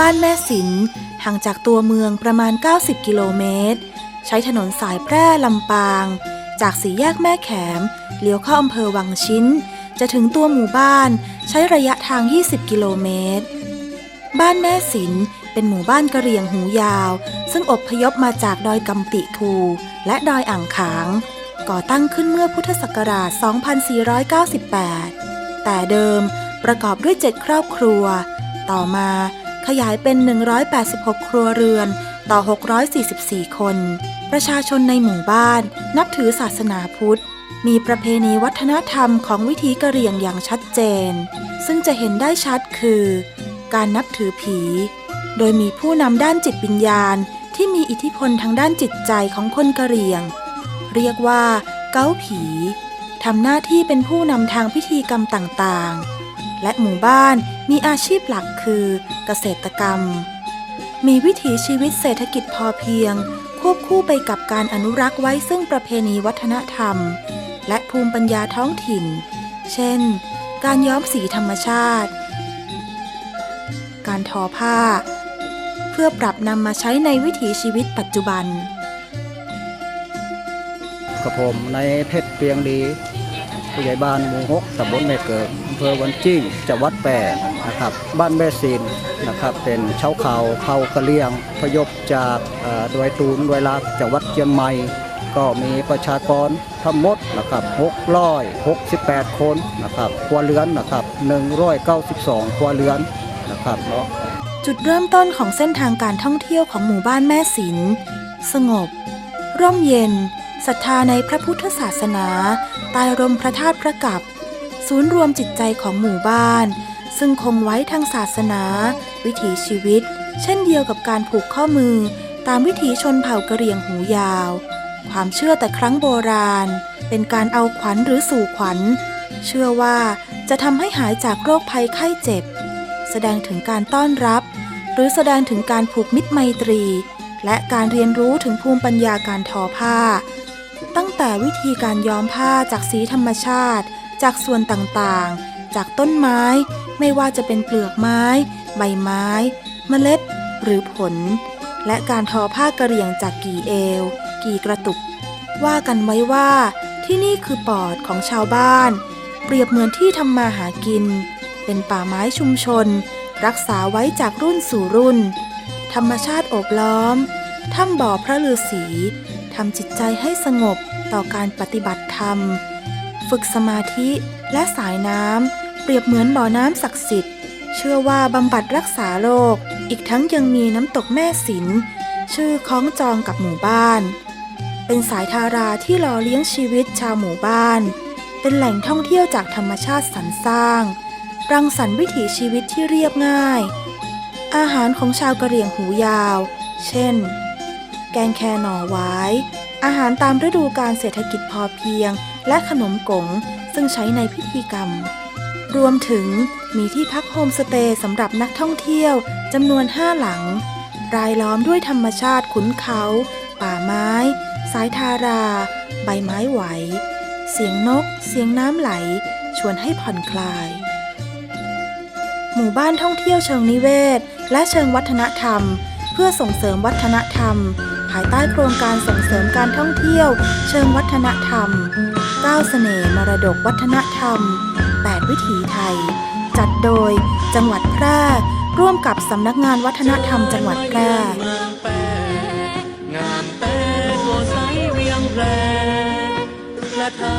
บ้านแม่สินห่างจากตัวเมืองประมาณ 90 กิโลเมตร ใช้ถนนสายแพร่ลำปาง จากสี่แยกแม่แขม เลี้ยวเข้าอำเภอวังชิ้น จะถึงตัวหมู่บ้าน ใช้ระยะทาง 20 กิโลเมตร บ้านแม่สินเป็นหมู่บ้านกะเหรี่ยงหูยาว ซึ่งอบพยพมาจากดอยกำปิทูและดอยอ่างขาง ก่อตั้งขึ้นเมื่อพุทธศักราช 2498 แต่เดิมประกอบด้วย7ครอบครัว ต่อมา ขยายเป็น 186 ครัวเรือนต่อ 644 คน ประชาชนในหมู่บ้าน นับถือศาสนาพุทธ มีประเพณีวัฒนธรรมของวิถีกะเหรี่ยงอย่างชัดเจน ซึ่งจะเห็นได้ชัดคือ การนับถือผี โดยมีผู้นำด้านจิตวิญญาณที่มีอิทธิพลทางด้านจิตใจของคนกะเหรี่ยง เรียกว่า เก้าผีทำหน้าที่เป็นผู้นำทางพิธีกรรมต่างๆ และหมู่บ้านมีอาชีพหลักคือเกษตรกรรม มีวิถีชีวิตเศรษฐกิจพอเพียง ควบคู่ไปกับการอนุรักษ์ไว้ซึ่งประเพณีวัฒนธรรม และภูมิปัญญาท้องถิ่น เช่น การย้อมสีธรรมชาติ การทอผ้า เพื่อปรับนำมาใช้ในวิถีชีวิตปัจจุบันกับผมในเพชรเปียงดีผู้ใหญ่บ้านหมู่หกตำบลแม่เกิดำเภอวันจิ้งจังหวัดแปรนะครับ บ้านแม่ซินนะครับ เป็นชาวเขาเผ่ากระเหรี่ยงพยพจากดอยตูนดอยลากจังหวัดเชียงใหม่ ก็มีประชากรทั้งหมดนะครับ668 คนนะครับครัวเรือนนะครับ192ครัวเรือนนะครับเนาะจุดเริ่มต้นของเส้นทางการท่องเที่ยวของหมู่บ้านแม่สินสงบ ร่มเย็นศรัทธาในพระพุทธศาสนา ใต้ร่มพระธาตุพระกับ ศูนย์รวมจิตใจของหมู่บ้าน ซึ่งคงไว้ทางศาสนา วิถีชีวิต เช่นเดียวกับการผูกข้อมือ ตามวิถีชนเผ่ากะเหรี่ยงหูยาว ความเชื่อแต่ครั้งโบราณ เป็นการเอาขวัญหรือสู่ขวัญ เชื่อว่าจะทำให้หายจากโรคภัยไข้เจ็บ แสดงถึงการต้อนรับ หรือแสดงถึงการผูกมิตรไมตรี และการเรียนรู้ถึงภูมิปัญญาการทอผ้า ตั้งแต่วิธีการย้อมผ้าจากสีธรรมชาติ จากส่วนต่างๆ จากต้นไม้ ไม่ว่าจะเป็นเปลือกไม้ ใบไม้ เมล็ด หรือผล และการทอผ้ากระเหรี่ยงจากกี่เอว กี่กระตุก ว่ากันไว้ว่าที่นี่คือปอดของชาวบ้าน เปรียบเหมือนที่ทำมาหากิน เป็นป่าไม้ชุมชน รักษาไว้จากรุ่นสู่รุ่น ธรรมชาติโอบล้อมถ้ำบ่อพระฤาษีทำจิตใจให้สงบต่อการปฏิบัติธรรม ฝึกสมาธิและสายน้ำ เปรียบเหมือนบ่อน้ำศักดิ์สิทธิ์ เชื่อว่าบำบัดรักษาโรค อีกทั้งยังมีน้ำตกแม่สิน ชื่อคล้องจองกับหมู่บ้าน เป็นสายทาราที่หล่อเลี้ยงชีวิตชาวหมู่บ้าน เป็นแหล่งท่องเที่ยวจากธรรมชาติสรรสร้าง รังสรรค์วิถีชีวิตที่เรียบง่าย อาหารของชาวกะเหรี่ยงหูยาว เช่น แกงแคหน่อไว้อาหารตามฤดูการเศรษฐกิจพอเพียง และขนมกงซึ่งใช้ในพิธีกรรม รวมถึงมีที่พักโฮมสเตย์สำหรับนักท่องเที่ยวจำนวนห้าหลัง รายล้อมด้วยธรรมชาติขุนเขา ป่าไม้ สายทารา ใบไม้ไหว เสียงนก เสียงน้ำไหล ชวนให้ผ่อนคลาย หมู่บ้านท่องเที่ยวเชิงนิเวศ และเชิงวัฒนธรรม เพื่อส่งเสริมวัฒนธรรม ภายใต้โครงการส่งเสริมการท่องเที่ยว เชิงวัฒนธรรม ก้าเสน่ห์มรดกวัฒนธรรม 8 วิถีไทย จัดโดยจังหวัดแพร่ร่วมกับสำนักงานวัฒนธรรมจังหวัดแพร่งามแต่ตัวใสเวียงแพรและท่า